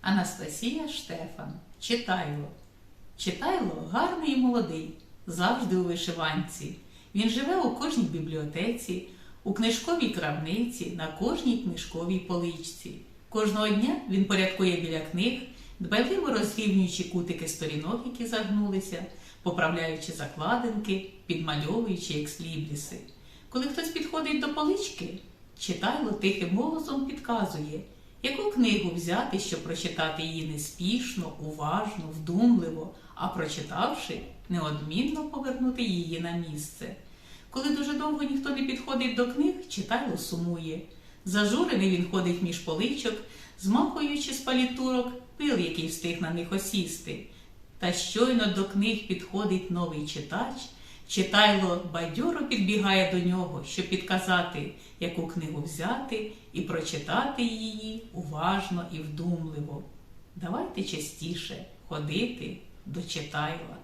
Анастасія Штефан. Читайло. Читайло гарний і молодий, завжди у вишиванці. Він живе у кожній бібліотеці, у книжковій крамниці, на кожній книжковій поличці. Кожного дня він порядкує біля книг, дбайливо розрівнюючи кутики сторінок, які загнулися, поправляючи закладинки, підмальовуючи екслібріси. Коли хтось підходить до полички, читайло тихим голосом підказує, яку книгу взяти, щоб прочитати її неспішно, уважно, вдумливо, а прочитавши, неодмінно повернути її на місце. Коли дуже довго ніхто не підходить до книг, читайло сумує. Зажурений він ходить між поличок, змахуючи з палітурок пил, який встиг на них осісти. Та щойно до книг підходить новий читач, читайло бадьоро підбігає до нього, щоб підказати, яку книгу взяти і прочитати її уважно і вдумливо. Давайте частіше ходити до читайла.